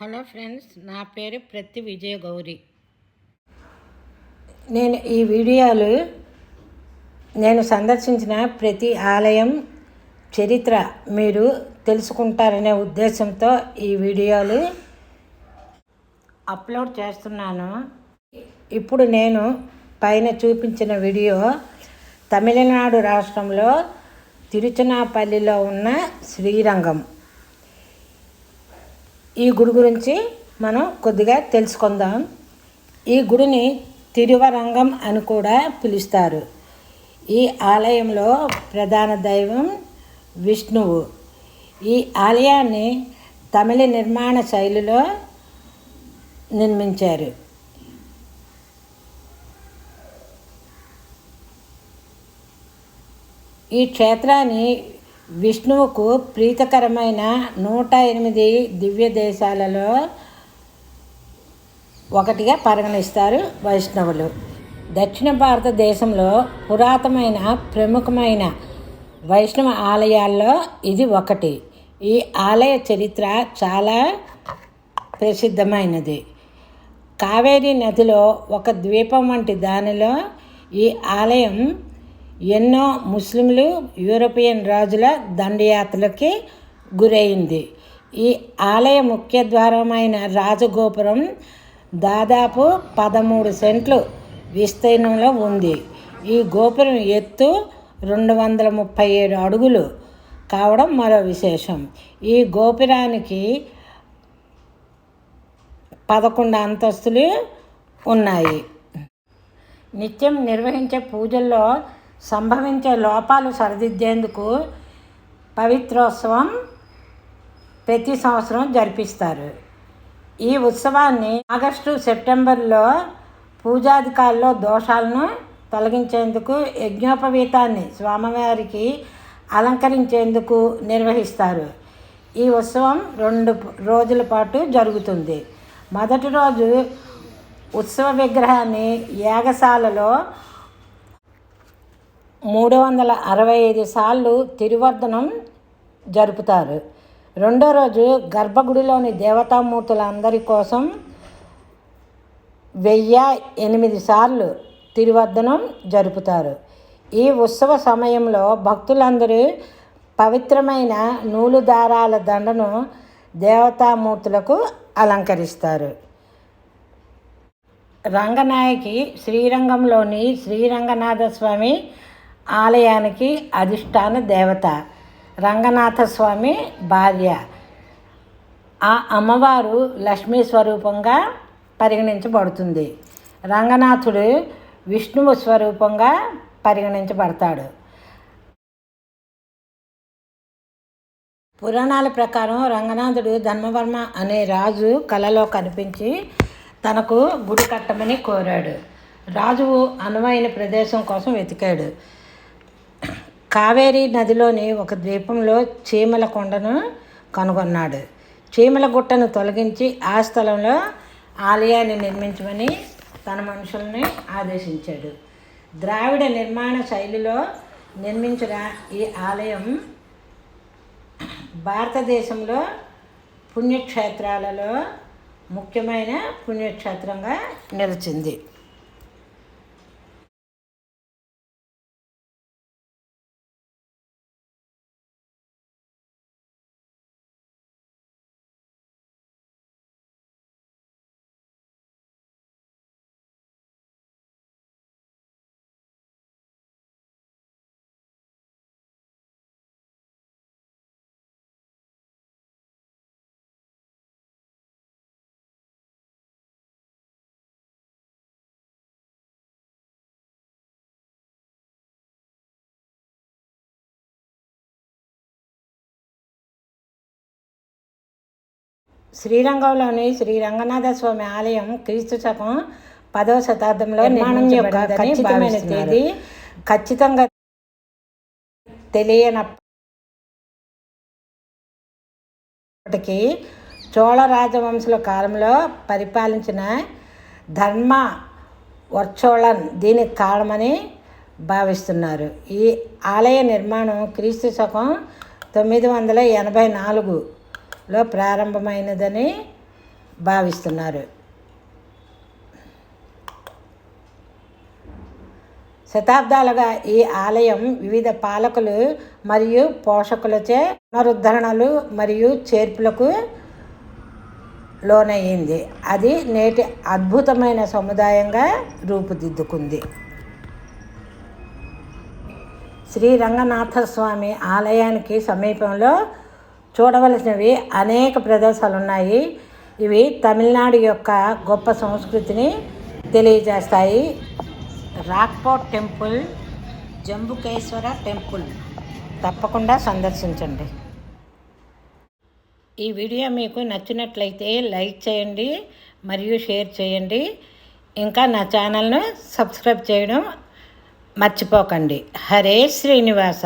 Hello friends నా పేరు ప్రతి విజయ గౌరి నేను ఈ వీడియోలు నేను సందర్శించిన ప్రతి ఆలయం చరిత్ర మీరు తెలుసుకుంటారనే ఉద్దేశంతో ఈ వీడియోలు అప్లోడ్ చేస్తున్నాను. ఇప్పుడు నేను పైన చూపించిన వీడియో తమిళనాడు రాష్ట్రంలో తిరుచునాపల్లిలో ఉన్న శ్రీరంగం. ఈ గుడి గురించి మనం కొద్దిగా తెలుసుకుందాం. ఈ గుడిని తిరువరంగం అని కూడా పిలుస్తారు. ఈ ఆలయంలో ప్రధాన దైవం విష్ణువు. ఈ ఆలయాన్ని తమిళ నిర్మాణ శైలిలో నిర్మించారు. ఈ క్షేత్రాన్ని విష్ణువుకు ప్రీతకరమైన నూట ఎనిమిది దివ్య దేశాలలో ఒకటిగా పరిగణిస్తారు వైష్ణవులు. దక్షిణ భారతదేశంలో పురాతనమైన ప్రముఖమైన వైష్ణవ ఆలయాల్లో ఇది ఒకటి. ఈ ఆలయ చరిత్ర చాలా ప్రసిద్ధమైనది. కావేరీ నదిలో ఒక ద్వీపం వంటి దానిలో ఈ ఆలయం ఎన్నో ముస్లింలు యూరోపియన్ రాజుల దండయాత్రలకి గురైంది. ఈ ఆలయ ముఖ్య ద్వారమైన రాజగోపురం దాదాపు పదమూడు సెంట్లు విస్తీర్ణంలో ఉంది. ఈ గోపురం ఎత్తు రెండు వందల ముప్పై ఏడు అడుగులు కావడం మరో విశేషం. ఈ గోపురానికి పదకొండు అంతస్తులు ఉన్నాయి. నిత్యం నిర్వహించే పూజల్లో సంభవించే లోపాలు సరిదిద్దేందుకు పవిత్రోత్సవం ప్రతి సంవత్సరం జరిపిస్తారు. ఈ ఉత్సవాన్ని ఆగస్టు సెప్టెంబర్లో పూజాధికారుల్లో దోషాలను తొలగించేందుకు యజ్ఞోపవీతాన్ని స్వామివారికి అలంకరించేందుకు నిర్వహిస్తారు. ఈ ఉత్సవం రెండు రోజుల పాటు జరుగుతుంది. మొదటి రోజు ఉత్సవ విగ్రహాన్ని యాగశాలలో మూడు వందల అరవై ఐదు సార్లు తిరువర్ధనం జరుపుతారు. రెండో రోజు గర్భగుడిలోని దేవతామూర్తులందరి కోసం వెయ్యి ఎనిమిది సార్లు తిరువర్ధనం జరుపుతారు. ఈ ఉత్సవ సమయంలో భక్తులందరూ పవిత్రమైన నూలు దారాల దండను దేవతామూర్తులకు అలంకరిస్తారు. రంగనాయకి శ్రీరంగంలోని శ్రీరంగనాథ స్వామి ఆలయానికి అధిష్టాన దేవత. రంగనాథ స్వామి భార్య. ఆ అమ్మవారు లక్ష్మీ స్వరూపంగా పరిగణించబడుతుంది. రంగనాథుడు విష్ణువు స్వరూపంగా పరిగణించబడతాడు. పురాణాల ప్రకారం రంగనాథుడు ధర్మవర్మ అనే రాజు కలలో కనిపించి తనకు గుడి కట్టమని కోరాడు. రాజువు అనువైన ప్రదేశం కోసం వెతికాడు. కావేరీ నదిలోని ఒక ద్వీపంలో చీమల కొండను కనుగొన్నాడు. చీమల గుట్టను తొలగించి ఆ స్థలంలో ఆలయాన్ని నిర్మించమని తన మనుషుల్ని ఆదేశించాడు. ద్రావిడ నిర్మాణ శైలిలో నిర్మించిన ఈ ఆలయం భారతదేశంలో పుణ్యక్షేత్రాలలో ముఖ్యమైన పుణ్యక్షేత్రంగా నిలిచింది. శ్రీరంగంలోని శ్రీ రంగనాథ స్వామి ఆలయం క్రీస్తు శకం పదవ శతాబ్దంలో నిర్మాణం యొక్క ఖచ్చితమైన తేదీ ఖచ్చితంగా తెలియనప్పటికీ చోళ రాజవంశుల కాలంలో పరిపాలించిన ధర్మ వర్చోళన్ దీనికి కారణమని భావిస్తున్నారు. ఈ ఆలయ నిర్మాణం క్రీస్తు శకం తొమ్మిది వందల ఎనభై లో ప్రారంభమైనదని భావిస్తున్నారు. శతాబ్దాలుగా ఈ ఆలయం వివిధ పాలకులు మరియు పోషకులచే పునరుద్ధరణలు మరియు చేర్పులకు లోనయ్యింది అది నేటి అద్భుతమైన సముదాయంగా రూపుదిద్దుకుంది. శ్రీ రంగనాథ స్వామి ఆలయానికి సమీపంలో చూడవలసినవి అనేక ప్రదేశాలు ఉన్నాయి ఇవి తమిళనాడు యొక్క గొప్ప సంస్కృతిని తెలియజేస్తాయి. Rockfort temple Jambukeshwara temple. తప్పకుండా సందర్శించండి. ఈ వీడియో మీకు నచ్చినట్లయితే లైక్ చేయండి మరియు షేర్ చేయండి. ఇంకా నా ఛానల్ను సబ్స్క్రైబ్ చేయడం మర్చిపోకండి. హరే శ్రీనివాస.